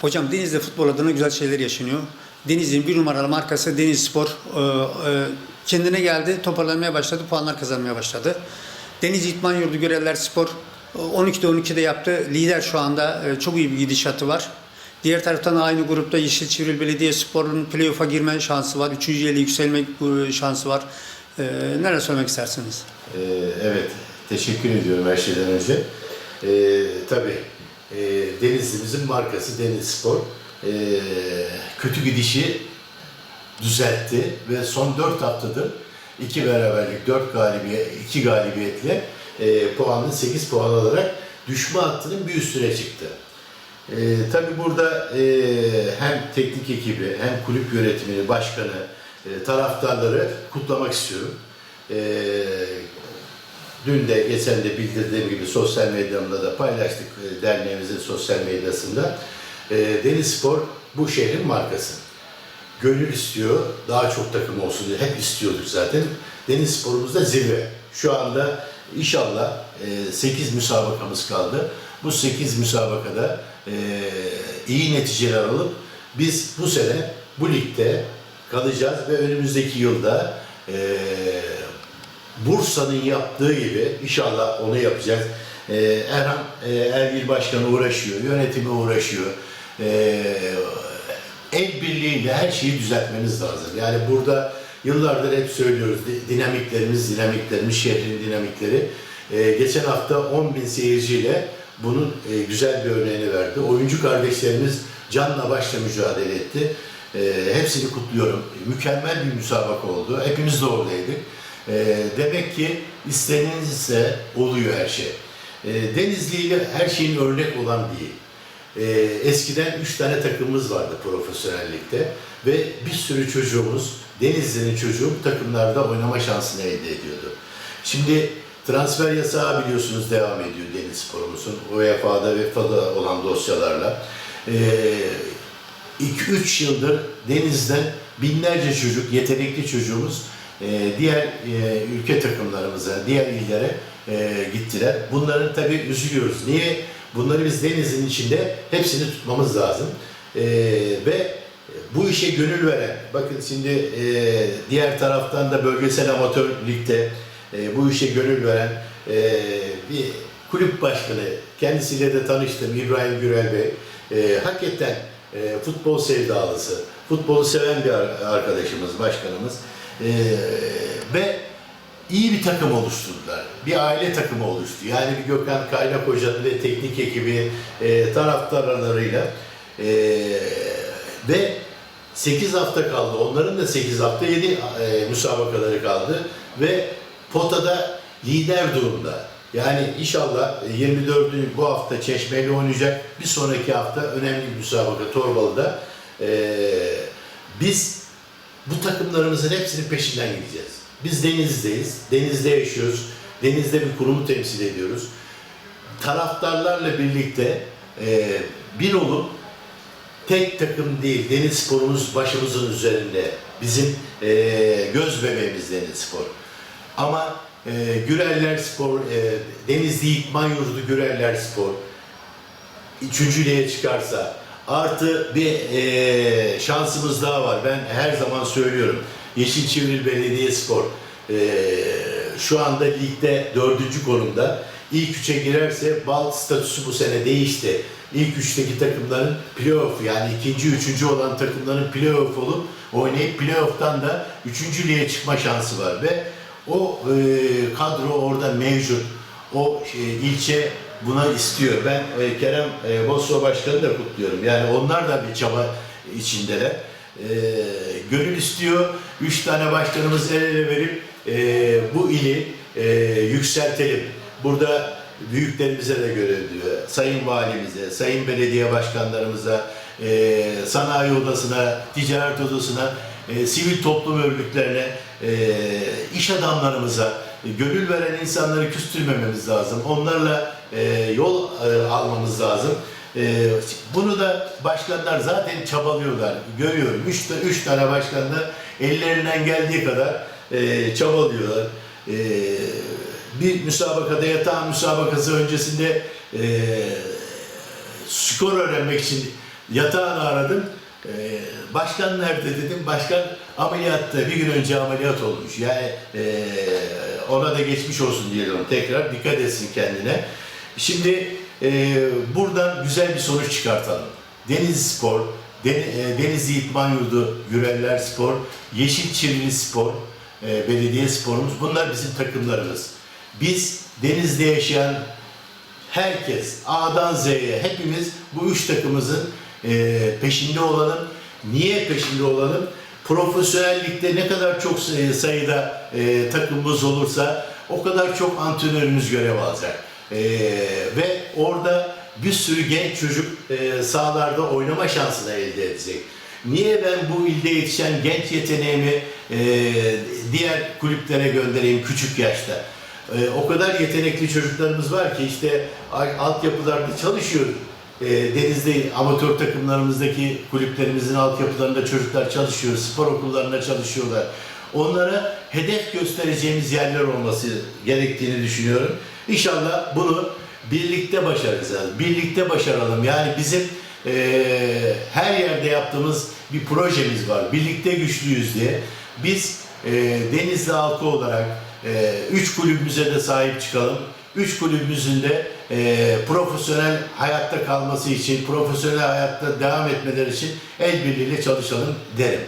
Hocam Deniz'de futbol adına güzel şeyler yaşanıyor. Deniz'in bir numaralı markası Deniz Spor e, e, kendine geldi, toparlanmaya başladı, puanlar kazanmaya başladı. Deniz İtman Yurdu Görevler Spor e, 12'de 12'de yaptı. Lider şu anda çok iyi bir gidişatı var. Diğer taraftan aynı grupta Yeşil Çivril Belediye Spor'un playoff'a girme şansı var. Üçüncü ele yükselme şansı var. E, neler söylemek istersiniz? Ee, evet, teşekkür ediyorum her şeyden önce. Ee, tabii e, Denizli'mizin markası Deniz Spor. Ee, kötü gidişi düzeltti ve son 4 haftadır iki beraberlik, 4 galibiyet, 2 galibiyetle e, puanını 8 puan alarak düşme hattının bir üstüne çıktı. Ee, tabii burada e, hem teknik ekibi, hem kulüp yönetimini, başkanı, e, taraftarları kutlamak istiyorum. Ee, dün de geçen de bildirdiğim gibi sosyal medyamda da paylaştık e, derneğimizin sosyal medyasında. E, Deniz Spor bu şehrin markası. Gönül istiyor, daha çok takım olsun diye hep istiyorduk zaten. Deniz Spor'umuzda zirve. Şu anda inşallah 8 müsabakamız kaldı. Bu 8 müsabakada e, iyi neticeler alıp biz bu sene bu ligde kalacağız ve önümüzdeki yılda e, Bursa'nın yaptığı gibi inşallah onu yapacağız. Ee, Erhan e, Ergil Başkanı uğraşıyor, yönetimi uğraşıyor. Ee, el birliğiyle her şeyi düzeltmeniz lazım. Yani burada yıllardır hep söylüyoruz di- dinamiklerimiz, dinamiklerimiz, şehrin dinamikleri. Ee, geçen hafta 10 bin seyirciyle bunun e, güzel bir örneğini verdi. Oyuncu kardeşlerimiz canla başla mücadele etti. Ee, hepsini kutluyorum. Mükemmel bir müsabaka oldu. Hepimiz de oradaydık. Ee, demek ki istenilirse oluyor her şey. Ee, Denizli ile her şeyin örnek olan değil. Ee, eskiden üç tane takımımız vardı profesyonellikte ve bir sürü çocuğumuz, Denizli'nin çocuğu takımlarda oynama şansını elde ediyordu. Şimdi transfer yasağı biliyorsunuz devam ediyor Deniz Spor'umuzun. UEFA'da ve FA'da olan dosyalarla. Ee, 2-3 yıldır denizden binlerce çocuk, yetenekli çocuğumuz e, diğer e, ülke takımlarımıza, diğer illere e, gittiler. Bunların tabii üzülüyoruz. Niye? Bunları biz denizin içinde hepsini tutmamız lazım. E, ve bu işe gönül veren, bakın şimdi e, diğer taraftan da bölgesel amatör ligde bu işe gönül veren bir kulüp başkanı, kendisiyle de tanıştım İbrahim Gürel Bey. E, hakikaten futbol sevdalısı, futbolu seven bir ar- arkadaşımız, başkanımız. E, ve iyi bir takım oluşturdular. Bir aile takımı oluştu. Yani bir Gökhan Kaynak Hoca'nın ve teknik ekibi, e, taraftarlarıyla e, ve 8 hafta kaldı. Onların da 8 hafta 7 e, müsabakaları kaldı ve potada lider durumda. Yani inşallah e, 24. bu hafta Çeşme'yle oynayacak. Bir sonraki hafta önemli bir müsabaka Torbalı'da. E, biz bu takımlarımızın hepsinin peşinden gideceğiz. Biz denizdeyiz. Denizde yaşıyoruz. Denizde bir kurumu temsil ediyoruz. Taraftarlarla birlikte e, bir olup tek takım değil, Deniz Spor'umuz başımızın üzerinde. Bizim e, göz bebeğimiz Deniz Spor. Ama e, Güreller Spor, e, Denizli İkman Yurdu Güreller Spor üçüncülüğe çıkarsa artı bir e, şansımız daha var. Ben her zaman söylüyorum. Yeşil Çivril Belediye Spor e, şu anda ligde dördüncü konumda. İlk üçe girerse bal statüsü bu sene değişti. İlk üçteki takımların playoff yani ikinci, üçüncü olan takımların playoff olup oynayıp playoff'tan da üçüncülüğe çıkma şansı var ve o e, kadro orada mevcut. O e, ilçe buna istiyor. Ben e, Kerem e, Bosro Başkanı da kutluyorum. Yani onlar da bir çaba içindeler. E, gönül istiyor. Üç tane başkanımız el ele verip e, bu ili e, yükseltelim. Burada büyüklerimize de görev diyor. Sayın Valimize, Sayın Belediye Başkanlarımıza, e, Sanayi Odası'na, Ticaret Odası'na, e, sivil toplum örgütlerine, e, iş adamlarımıza, gönül veren insanları küstürmememiz lazım. Onlarla e, yol e, almamız lazım. E, bunu da başkanlar zaten çabalıyorlar. Görüyorum. Üç, üç tane başkan da ellerinden geldiği kadar e, çabalıyorlar. E, bir müsabakada yatağın müsabakası öncesinde e, skor öğrenmek için Yatağını aradım. Ee, başkan nerede dedim. Başkan ameliyatta bir gün önce ameliyat olmuş. Yani ee, ona da geçmiş olsun diyelim tekrar. Dikkat etsin kendine. Şimdi ee, buradan güzel bir sonuç çıkartalım. Denizli Spor, e, Denizli İtman Yurdu, Güreller Spor, Yeşil Çivili Spor, e, Belediye Sporumuz bunlar bizim takımlarımız. Biz Denizli'de yaşayan herkes A'dan Z'ye hepimiz bu üç takımımızın e, peşinde olalım. Niye peşinde olalım? Profesyonellikte ne kadar çok say- sayıda e, takımımız olursa o kadar çok antrenörümüz görev alacak. E, ve orada bir sürü genç çocuk e, sahalarda oynama şansını elde edecek. Niye ben bu ilde yetişen genç yeteneğimi e, diğer kulüplere göndereyim küçük yaşta? Ee, o kadar yetenekli çocuklarımız var ki işte altyapılarda çalışıyor. Ee, Denizli amatör takımlarımızdaki kulüplerimizin altyapılarında çocuklar çalışıyor, spor okullarında çalışıyorlar. Onlara hedef göstereceğimiz yerler olması gerektiğini düşünüyorum. İnşallah bunu birlikte başaracağız. Birlikte başaralım. Yani bizim eee, her yerde yaptığımız bir projemiz var. Birlikte güçlüyüz diye. Biz eee, Denizli halkı olarak eee, üç kulübümüze de sahip çıkalım. Üç kulübümüzün de eee, profesyonel hayatta kalması için, profesyonel hayatta devam etmeleri için el birliğiyle çalışalım derim.